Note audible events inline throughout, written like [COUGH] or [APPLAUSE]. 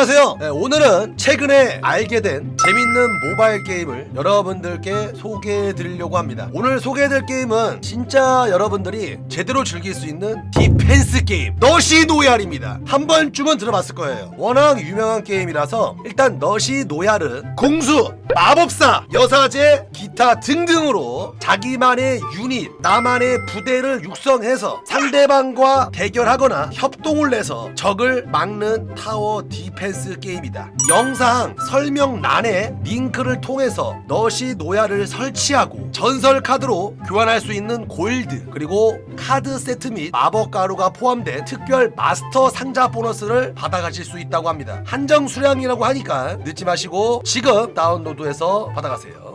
안녕하세요. 네, 오늘은 최근에 알게 된 재밌는 모바일 게임을 여러분들께 소개해 드리려고 합니다. 오늘 소개해 드릴 게임은 진짜 여러분들이 제대로 즐길 수 있는 디펜스 게임 너시 노얄입니다. 한 번쯤은 들어봤을 거예요. 워낙 유명한 게임이라서 일단 너시 노얄은 공수, 마법사, 여사제, 기타 등등으로 자기만의 유닛, 나만의 부대를 육성해서 상대방과 대결하거나 협동을 내서 적을 막는 타워 디펜스 게임이다. 영상 설명란에 링크를 통해서 너시 노야를 설치하고 전설 카드로 교환할 수 있는 골드 그리고 카드 세트 및 마법 가루가 포함된 특별 마스터 상자 보너스를 받아가실 수 있다고 합니다. 한정 수량이라고 하니까 늦지 마시고 지금 다운로드해서 받아가세요.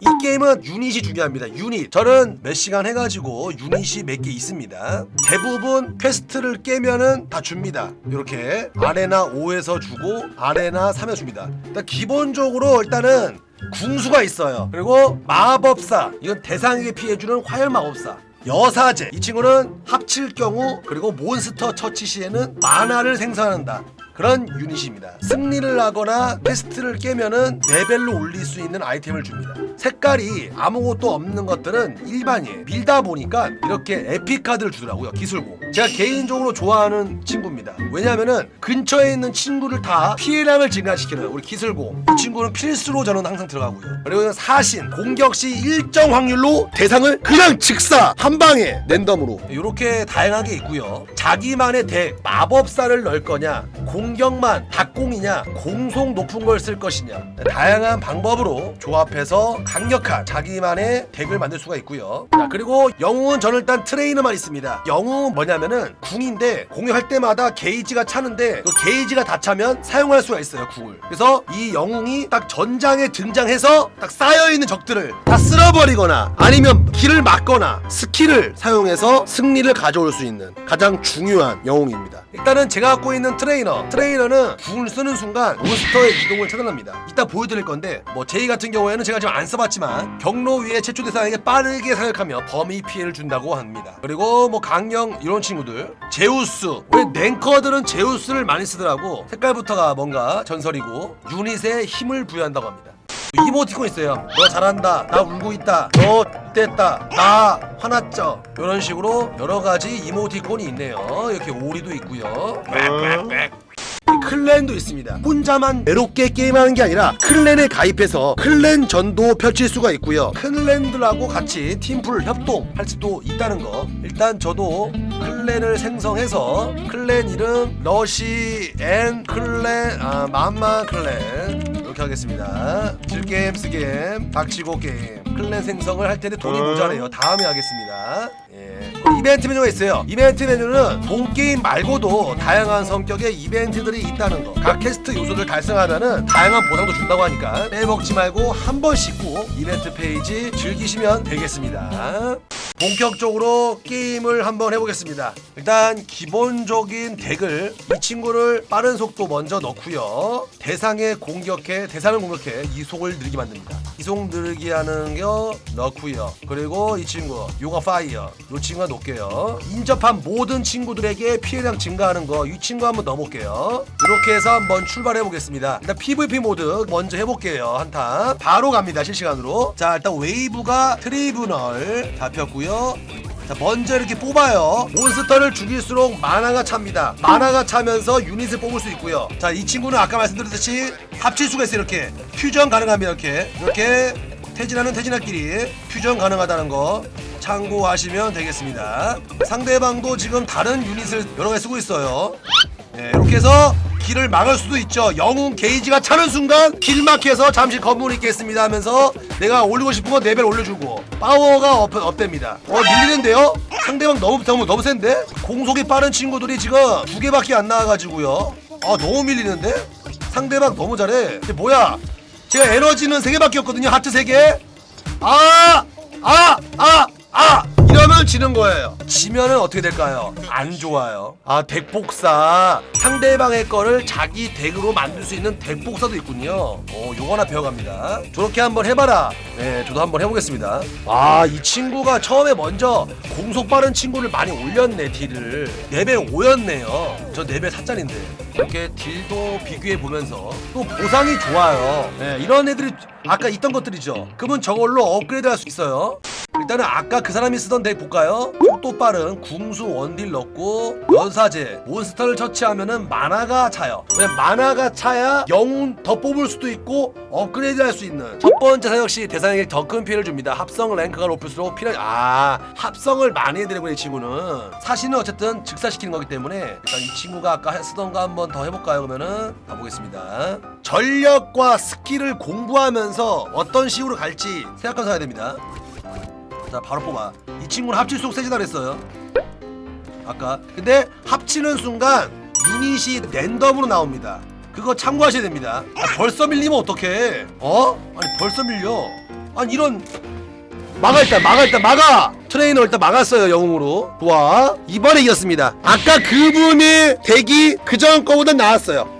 이 게임은 유닛이 중요합니다. 유닛. 저는 몇 시간 해가지고 유닛이 몇 개 있습니다. 대부분 퀘스트를 깨면은 다 줍니다. 이렇게 아레나 5에서 주고 아레나 3에서 줍니다. 일단 기본적으로 일단은 궁수가 있어요. 그리고 마법사. 이건 대상에게 피해주는 화열 마법사. 여사제 이 친구는 합칠 경우 그리고 몬스터 처치 시에는 만화를 생성한다 그런 유닛입니다. 승리를 하거나 퀘스트를 깨면은 레벨로 올릴 수 있는 아이템을 줍니다. 색깔이 아무것도 없는 것들은 일반이에요. 밀다 보니까 이렇게 에픽 카드를 주더라고요 기술공. 제가 개인적으로 좋아하는 친구입니다. 왜냐면은 근처에 있는 친구를 다 피해량을 증가시키는 우리 기술공. 이 친구는 필수로 저는 항상 들어가고요. 그리고 사신 공격 시 일정 확률로 대상을 그냥 즉사 한 방에 랜덤으로. 이렇게 다양하게 있고요. 자기만의 덱 마법사를 넣을 거냐 공 격만 닭공이냐 공속 높은 걸 쓸 것이냐. 다양한 방법으로 조합해서 강력한 자기만의 덱을 만들 수가 있고요. 자 그리고 영웅은 저는 일단 트레이너만 있습니다. 영웅은 뭐냐면은 궁인데 공격할 때마다 게이지가 차는데 그 게이지가 다 차면 사용할 수가 있어요 궁을. 그래서 이 영웅이 딱 전장에 등장해서 딱 쌓여있는 적들을 다 쓸어버리거나 아니면 길을 막거나 스킬을 사용해서 승리를 가져올 수 있는 가장 중요한 영웅입니다. 일단은 제가 갖고 있는 트레이너 트레이너는 궁을 쓰는 순간 몬스터의 이동을 차단합니다 이따 보여드릴 건데 뭐 제이 같은 경우에는 제가 지금 안 써봤지만 경로 위에 최초 대상에게 빠르게 사격하며 범위 피해를 준다고 합니다 그리고 뭐 강령 이런 친구들 제우스 왜 랭커들은 제우스를 많이 쓰더라고 색깔부터가 뭔가 전설이고 유닛에 힘을 부여한다고 합니다 이모티콘 있어요. 너 잘한다. 나 울고 있다. 너 됐다. 나 화났죠. 이런 식으로 여러 가지 이모티콘이 있네요. 이렇게 오리도 있고요. 빽빽빽. 이 클랜도 있습니다. 혼자만 외롭게 게임하는 게 아니라 클랜에 가입해서 클랜 전도 펼칠 수가 있고요. 클랜들하고 같이 팀플 협동할 수도 있다는 거. 일단 저도 클랜을 생성해서 클랜 이름 러시 앤 클랜 아 맘마 클랜 이렇게 하겠습니다. 질게임 스게임 닥치고 게임 클랜 생성을 할 텐데 돈이 모자래요. 다음에 하겠습니다. 예. 그리고 이벤트 메뉴가 있어요. 이벤트 메뉴는 본 게임 말고도 다양한 성격의 이벤트들이 있다는 거. 각 퀘스트 요소를 달성하면은 다양한 보상도 준다고 하니까 빼먹지 말고 한 번씩 꼭 이벤트 페이지 즐기시면 되겠습니다. 본격적으로 게임을 한번 해보겠습니다. 일단 기본적인 덱을 이 친구를 빠른 속도 먼저 넣고요. 대상에 공격해 대상을 공격해 이속을 느리게 만듭니다. 이속 느리게 하는 거 넣고요. 그리고 이 친구 요가 파이어 이 친구가 놓을게요. 인접한 모든 친구들에게 피해량 증가하는 거 이 친구 한번 넣어볼게요. 이렇게 해서 한번 출발해 보겠습니다. 일단 PVP 모드 먼저 해볼게요. 한타 바로 갑니다 실시간으로. 자 일단 웨이브가 트리브널 잡혔고요. 자 먼저 이렇게 뽑아요. 몬스터를 죽일수록 마나가 찹니다. 마나가 차면서 유닛을 뽑을 수 있고요. 자 이 친구는 아까 말씀드렸듯이 합칠 수가 있어요 이렇게. 퓨전 가능합니다 이렇게. 이렇게 태진하는 태진할끼리 퓨전 가능하다는 거 참고하시면 되겠습니다. 상대방도 지금 다른 유닛을 여러 개 쓰고 있어요. 네, 이렇게 해서 길을 막을 수도 있죠. 영웅 게이지가 차는 순간 길 막혀서 잠시 건물 있겠습니다 하면서 내가 올리고 싶은 거 레벨 올려주고 파워가 업, 업됩니다. 어 밀리는데요? 상대방 너무 너무 너무 센데? 공속이 빠른 친구들이 지금 두 개밖에 안 나와가지고요. 아 너무 밀리는데? 상대방 너무 잘해. 이게 뭐야? 제가 에너지는 세 개밖에 없거든요. 하트 세 개. 아! 아! 아! 아! 지는 거예요. 지면은 어떻게 될까요? 안 좋아요. 아 덱복사 상대방의 거를 자기 덱으로 만들 수 있는 덱복사도 있군요. 어 요거 하나 배워갑니다. 저렇게 한번 해봐라. 네 저도 한번 해보겠습니다. 아 이 친구가 처음에 먼저 공속 빠른 친구를 많이 올렸네 딜을 레벨 5였네요. 저 레벨 4짜리인데 이렇게 딜도 비교해 보면서 또 보상이 좋아요. 네, 이런 애들이 아까 있던 것들이죠. 그러면 저걸로 업그레이드 할 수 있어요. 일단은 아까 그 사람이 쓰던 덱 볼까요? 속도 빠른 궁수 원딜 넣고 연사제 몬스터를 처치하면은 만화가 차요. 만화가 차야 영웅 더 뽑을 수도 있고 업그레이드 할 수 있는 첫 번째 사역 시 대상에게 더 큰 피해를 줍니다. 합성 랭크가 높을수록 피해 아 합성을 많이 해드리고 이 친구는 사실은 어쨌든 즉사시키는 거기 때문에 일단 이 친구가 아까 쓰던 거 한번 더 해볼까요? 그러면은 가보겠습니다. 전력과 스킬을 공부하면서 어떤 식으로 갈지 생각하면서 해야 됩니다. 자 바로 뽑아. 이 친구는 합칠 수록 세지다 그랬어요. 아까. 근데 합치는 순간 유닛이 랜덤으로 나옵니다. 그거 참고하셔야 됩니다. 아, 벌써 밀리면 어떡해? 어? 아니 벌써 밀려. 아니 이런. 막아 일단 막아 일단 막아! 트레이너 일단 막았어요 영웅으로. 좋아. 이번에 이겼습니다. 아까 그분의 덱이 그전 거보다 나았어요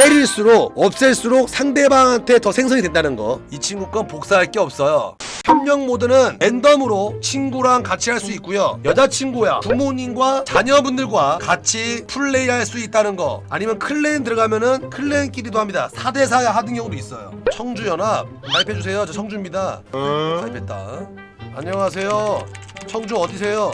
때릴수록 없앨수록 상대방한테 더 생성이 된다는 거. 이 친구 건 복사할 게 없어요. 협력 모드는 랜덤으로 친구랑 같이 할 수 있고요. 여자친구야 부모님과 자녀분들과 같이 플레이할 수 있다는 거. 아니면 클랜 들어가면은 클랜끼리도 합니다. 4대4 하는 경우도 있어요. 청주연합 가입해주세요. 저 청주입니다. 가입했다. 안녕하세요. 청주 어디세요?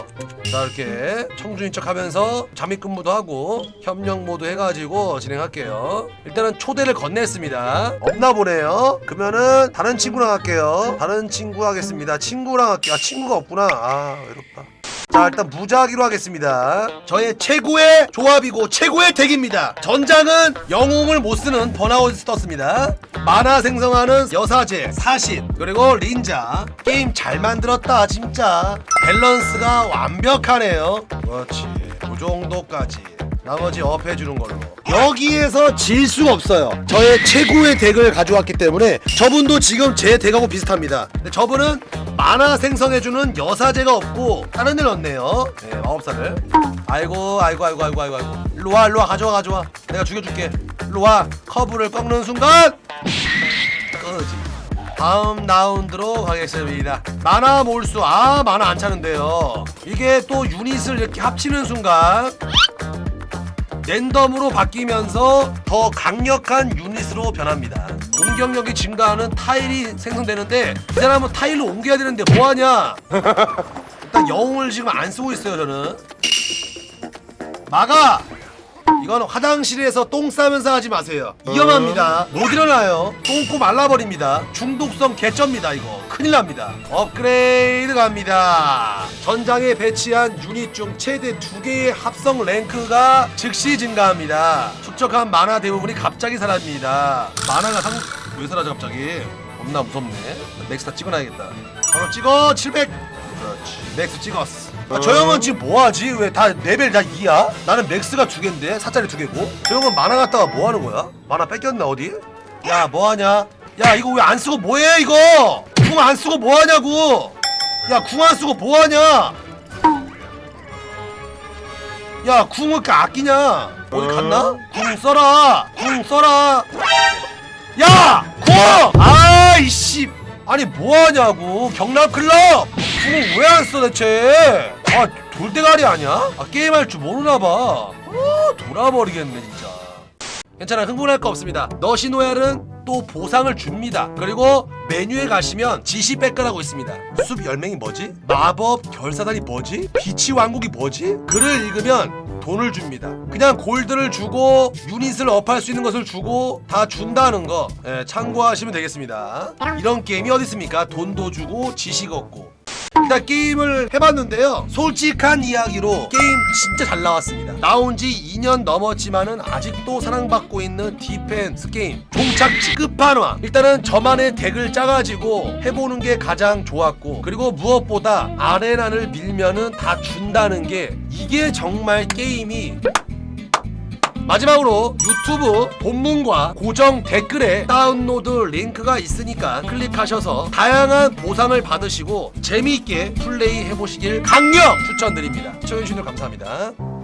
자 이렇게 청주인 척하면서 잠입 근무도 하고 협력 모드 해가지고 진행할게요. 일단은 초대를 건넸습니다. 없나 보네요. 그러면은 다른 친구랑 할게요. 다른 친구 하겠습니다. 친구랑 할게요. 아 친구가 없구나. 아 외롭다. 자 일단 무작위로 하겠습니다. 저의 최고의 조합이고 최고의 덱입니다. 전장은 영웅을 못쓰는 번아웃이 떴습니다. 만화 생성하는 여사제 사신 그리고 린자. 게임 잘 만들었다 진짜. 밸런스가 완벽하네요. 그렇지. 그 정도까지. 나머지 업 해주는 걸로 여기에서 질 수가 없어요. 저의 최고의 덱을 가져왔기 때문에 저분도 지금 제 덱하고 비슷합니다. 근데 저분은 만화 생성해주는 여사제가 없고 다른 일 없네요. 네 마법사를 아이고 아이고 아이고 아이고 아이고 아이고. 일로 와 일로 와 가져와 가져와. 내가 죽여줄게. 일로 와. 커브를 꺾는 순간 끄지 다음 라운드로 가겠습니다. 만화 몰수. 아 만화 안 차는데요. 이게 또 유닛을 이렇게 합치는 순간 랜덤으로 바뀌면서 더 강력한 유닛으로 변합니다. 공격력이 증가하는 타일이 생성되는데 이 사람은 타일로 옮겨야 되는데 뭐하냐? [LAUGHS] 일단 영웅을 지금 안 쓰고 있어요 저는. 막아! 이건 화장실에서 똥 싸면서 하지 마세요. 위험합니다. 못 일어나요. 똥꼬 말라버립니다. 중독성 개쩝니다 이거. 큰일 납니다. 업그레이드 갑니다. 전장에 배치한 유닛 중 최대 두 개의 합성 랭크가 즉시 증가합니다. 축적한 만화 대부분이 갑자기 사라집니다. 만화가 상... 왜 사라져 갑자기? 겁나 무섭네. 맥스 다 찍어놔야겠다. 바로 찍어 700. 그렇지. 맥스 찍었어. 아, 저 형은 지금 뭐하지? 왜 다 레벨 다 2야? 나는 맥스가 두 개인데 4짜리 두 개고 저 형은 만화 갖다가 뭐하는 거야? 만화 뺏겼나 어디? 야 뭐하냐? 야 이거 왜 안 쓰고 뭐해 이거? 궁 안 쓰고 뭐하냐고? 야 궁 안 쓰고 뭐하냐? 야 궁을 이렇게 아끼냐? 어디 갔나? 궁 써라 궁 써라 야! 궁! 아이씨 아니 뭐하냐고 경남 클럽 궁을 왜 안 써 대체 아 돌대가리 아니야? 아 게임할 줄 모르나봐 아 돌아버리겠네 진짜 괜찮아 흥분할 거 없습니다 너시노얄은 또 보상을 줍니다 그리고 메뉴에 가시면 지시백과라고 있습니다 숲 열맹이 뭐지? 마법 결사단이 뭐지? 빛이 왕국이 뭐지? 글을 읽으면 돈을 줍니다 그냥 골드를 주고 유닛을 업할 수 있는 것을 주고 다 준다는 거 예, 참고하시면 되겠습니다 이런 게임이 어디 있습니까? 돈도 주고 지식 얻고 일단 게임을 해봤는데요. 솔직한 이야기로 게임 진짜 잘 나왔습니다. 나온 지 2년 넘었지만은 아직도 사랑받고 있는 디펜스 게임. 종착지 끝판왕. 일단은 저만의 덱을 짜가지고 해보는 게 가장 좋았고 그리고 무엇보다 아레나를 밀면은 다 준다는 게 이게 정말 게임이 마지막으로 유튜브 본문과 고정 댓글에 다운로드 링크가 있으니까 클릭하셔서 다양한 보상을 받으시고 재미있게 플레이 해보시길 강력 추천드립니다. 시청해주신 분 감사합니다.